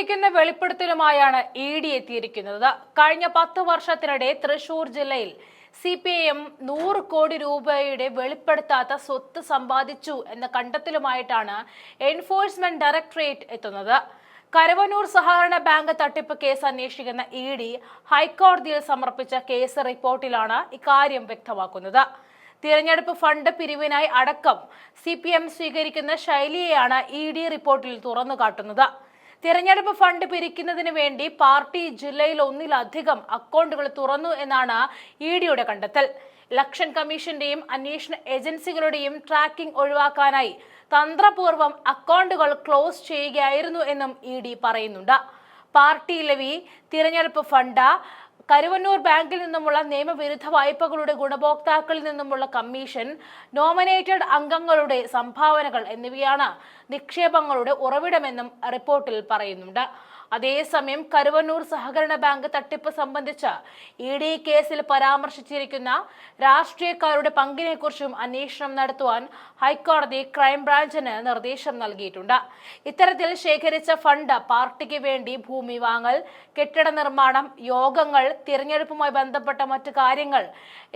ഞെട്ടിക്കുന്ന വെളിപ്പെടുത്തലുമായാണ് E D എത്തിയിരിക്കുന്നത്. കഴിഞ്ഞ പത്ത് വർഷത്തിനിടെ തൃശൂർ ജില്ലയിൽ സി പി ഐ എം നൂറ് കോടി രൂപയുടെ വെളിപ്പെടുത്താത്ത സ്വത്ത് സമ്പാദിച്ചു എന്ന കണ്ടെത്തലുമായിട്ടാണ് എൻഫോഴ്സ്മെന്റ് ഡയറക്ടറേറ്റ് എത്തുന്നത്. കരവനൂർ സഹകരണ ബാങ്ക് തട്ടിപ്പ് കേസ് അന്വേഷിക്കുന്ന ഇ ഡി ഹൈക്കോടതിയിൽ സമർപ്പിച്ച കേസ് റിപ്പോർട്ടിലാണ് ഇക്കാര്യം വ്യക്തമാക്കുന്നത്. തിരഞ്ഞെടുപ്പ് ഫണ്ട് പിരിവിനായി അടക്കം സി സ്വീകരിക്കുന്ന ശൈലിയെയാണ് ഇ ഡി റിപ്പോർട്ടിൽ തുറന്നു കാട്ടുന്നത് തിരഞ്ഞെടുപ്പ് ഫണ്ട് പിരിക്കുന്നതിന് വേണ്ടി പാർട്ടി ജില്ലയിൽ ഒന്നിലധികം അക്കൗണ്ടുകൾ തുറന്നു എന്നാണ് ഇ ഡിയുടെ കണ്ടെത്തൽ. ഇലക്ഷൻ കമ്മീഷന്റെയും അന്വേഷണ ഏജൻസികളുടെയും ട്രാക്കിംഗ് ഒഴിവാക്കാനായി തന്ത്രപൂർവം അക്കൗണ്ടുകൾ ക്ലോസ് ചെയ്യുകയായിരുന്നു എന്നും ഇ ഡി പറയുന്നുണ്ട്. പാർട്ടി ലവി തിരഞ്ഞെടുപ്പ് ഫണ്ട് കരുവന്നൂർ ബാങ്കിൽ നിന്നുമുള്ള നിയമവിരുദ്ധ വായ്പകളുടെ ഗുണഭോക്താക്കളിൽ നിന്നുമുള്ള കമ്മീഷൻ നോമിനേറ്റഡ് അംഗങ്ങളുടെ സംഭാവനകൾ എന്നിവയാണ് നിക്ഷേപങ്ങളുടെ ഉറവിടമെന്നും റിപ്പോർട്ടിൽ പറയുന്നുണ്ട്. അതേസമയം കരുവന്നൂർ സഹകരണ ബാങ്ക് തട്ടിപ്പ് സംബന്ധിച്ച് ഇ ഡി കേസിൽ പരാമർശിച്ചിരിക്കുന്ന രാഷ്ട്രീയക്കാരുടെ പങ്കിനെക്കുറിച്ചും അന്വേഷണം നടത്തുവാൻ ഹൈക്കോടതി ക്രൈംബ്രാഞ്ചിന് നിർദ്ദേശം നൽകിയിട്ടുണ്ട്. ഇത്തരത്തിൽ ശേഖരിച്ച ഫണ്ട് പാർട്ടിക്ക് വേണ്ടി ഭൂമി വാങ്ങൽ കെട്ടിട നിർമ്മാണം യോഗങ്ങൾ തിരഞ്ഞെടുപ്പുമായി ബന്ധപ്പെട്ട മറ്റു കാര്യങ്ങൾ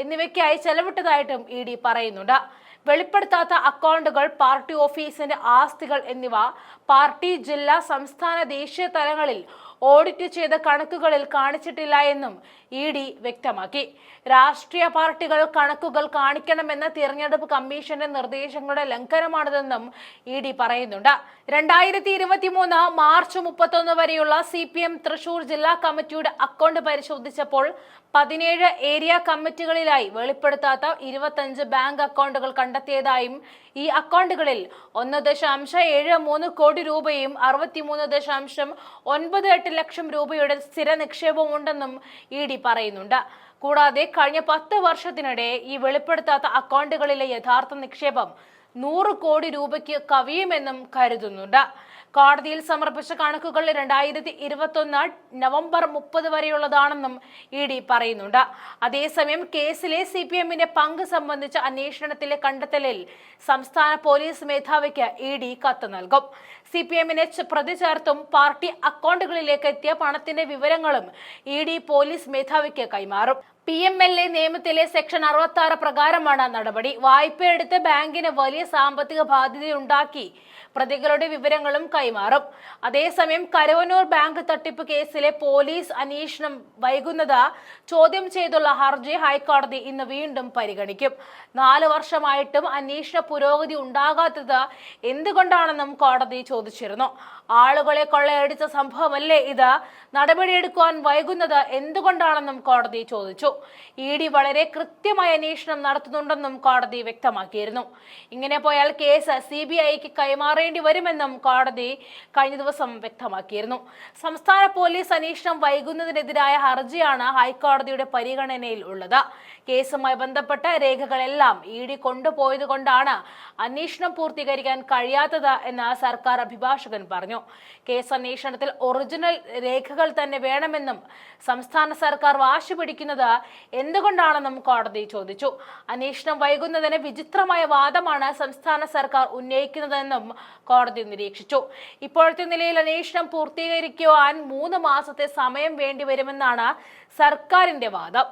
എന്നിവയ്ക്കായി ചെലവിട്ടതായിട്ടും ഇ ഡി പറയുന്നുണ്ട്. വെളിപ്പെടുത്താത്ത അക്കൗണ്ടുകൾ പാർട്ടി ഓഫീസിന്റെ ആസ്തികൾ എന്നിവ പാർട്ടി ജില്ലാ സംസ്ഥാന ദേശീയ തലങ്ങളിൽ ഓഡിറ്റ് ചെയ്ത കണക്കുകളിൽ കാണിച്ചിട്ടില്ല എന്നും ഇ ഡി വ്യക്തമാക്കി. രാഷ്ട്രീയ പാർട്ടികൾ കണക്കുകൾ കാണിക്കണമെന്ന തിരഞ്ഞെടുപ്പ് കമ്മീഷന്റെ നിർദ്ദേശങ്ങളുടെ ലംഘനമാണിതെന്നും ഇ ഡി പറയുന്നുണ്ട്. രണ്ടായിരത്തി ഇരുപത്തി മൂന്ന് മാർച്ച് മുപ്പത്തൊന്ന് വരെയുള്ള സി പി എം തൃശൂർ ജില്ലാ കമ്മിറ്റിയുടെ അക്കൗണ്ട് പരിശോധിച്ചപ്പോൾ പതിനേഴ് ഏരിയ കമ്മിറ്റികളിലായി വെളിപ്പെടുത്താത്ത ഇരുപത്തഞ്ച് ബാങ്ക് അക്കൗണ്ടുകൾ കണ്ടെത്തിയതായും ഈ അക്കൗണ്ടുകളിൽ ഒന്ന് ദശാംശം ഏഴ് മൂന്ന് കോടി രൂപയും അറുപത്തിമൂന്ന് ദശാംശം ഒൻപത് എട്ട് ലക്ഷം രൂപയുടെ സ്ഥിര നിക്ഷേപം ഉണ്ടെന്നും ഇ ഡി പറയുന്നുണ്ട്. കൂടാതെ കഴിഞ്ഞ പത്ത് വർഷത്തിനിടെ ഈ വെളിപ്പെടുത്താത്ത അക്കൗണ്ടുകളിലെ യഥാർത്ഥ നിക്ഷേപം നൂറ് കോടി രൂപയ്ക്ക് കവിയുമെന്നും കരുതുന്നുണ്ട്. കോടതിയിൽ സമർപ്പിച്ച കണക്കുകൾ രണ്ടായിരത്തി ഇരുപത്തൊന്ന് നവംബർ മുപ്പത് വരെയുള്ളതാണെന്നും ഇ ഡി പറയുന്നുണ്ട്. അതേസമയം കേസിലെ സി പി എമ്മിന്റെ പങ്ക് സംബന്ധിച്ച അന്വേഷണത്തിലെ കണ്ടെത്തലിൽ സംസ്ഥാന പോലീസ് മേധാവിക്ക് ഇ ഡി കത്ത് നൽകും. സി പി എമ്മിനെ പ്രതി ചേർത്തും പാർട്ടി അക്കൗണ്ടുകളിലേക്ക് എത്തിയ പണത്തിന്റെ വിവരങ്ങളും ഇ ഡി പോലീസ് മേധാവിക്ക് കൈമാറും. പി എം എൽ എ നിയമത്തിലെ സെക്ഷൻ അറുപത്തി ആറ് പ്രകാരമാണ് നടപടി. വായ്പയെടുത്ത് ബാങ്കിന് വലിയ സാമ്പത്തിക ബാധ്യതയുണ്ടാക്കി പ്രതികളുടെ വിവരങ്ങളും കൈമാറും. അതേസമയം കരവന്നൂർ ബാങ്ക് തട്ടിപ്പ് കേസിലെ പോലീസ് അന്വേഷണം വൈകുന്നത് ചോദ്യം ചെയ്തുള്ള ഹർജി ഹൈക്കോടതി ഇന്ന് വീണ്ടും പരിഗണിക്കും. നാല് വർഷമായിട്ടും അന്വേഷണ പുരോഗതി ഉണ്ടാകാത്തത് എന്തുകൊണ്ടാണെന്നും കോടതി ചോദിച്ചിരുന്നു. ആളുകളെ കൊള്ളയടിച്ച സംഭവമല്ലേ ഇത്? നടപടിയെടുക്കുവാൻ വൈകുന്നത് എന്തുകൊണ്ടാണെന്നും കോടതി ചോദിച്ചു. ഇ ഡി വളരെ കൃത്യമായ അന്വേഷണം നടത്തുന്നുണ്ടെന്നും കോടതി വ്യക്തമാക്കിയിരുന്നു. ഇങ്ങനെ പോയാൽ കേസ് സി ബി ഐക്ക് കൈമാറേണ്ടി വരുമെന്നും കോടതി കഴിഞ്ഞ ദിവസം വ്യക്തമാക്കിയിരുന്നു. സംസ്ഥാന പോലീസ് അന്വേഷണം വൈകുന്നതിനെതിരായ ഹർജിയാണ് ഹൈക്കോടതിയുടെ പരിഗണനയിൽ ഉള്ളത്. കേസുമായി ബന്ധപ്പെട്ട രേഖകളെല്ലാം ഇ ഡി കൊണ്ടുപോയത് കൊണ്ടാണ് അന്വേഷണം പൂർത്തീകരിക്കാൻ കഴിയാത്തത് എന്ന് സർക്കാർ അഭിഭാഷകൻ പറഞ്ഞു. കേസ് അന്വേഷണത്തിൽ ഒറിജിനൽ രേഖകൾ തന്നെ വേണമെന്നും സംസ്ഥാന സർക്കാർ വാശി പിടിക്കുന്നത് എന്തുകൊണ്ടാണെന്നും കോടതി ചോദിച്ചു. അന്വേഷണം വൈകുന്നതിന് വിചിത്രമായ വാദമാണ് സംസ്ഥാന സർക്കാർ ഉന്നയിക്കുന്നതെന്നും കോടതി നിരീക്ഷിച്ചു. ഇപ്പോഴത്തെ നിലയിൽ അന്വേഷണം പൂർത്തീകരിക്കുവാൻ മൂന്ന് മാസത്തെ സമയം വേണ്ടിവരുമെന്നാണ് സർക്കാരിന്റെ വാദം.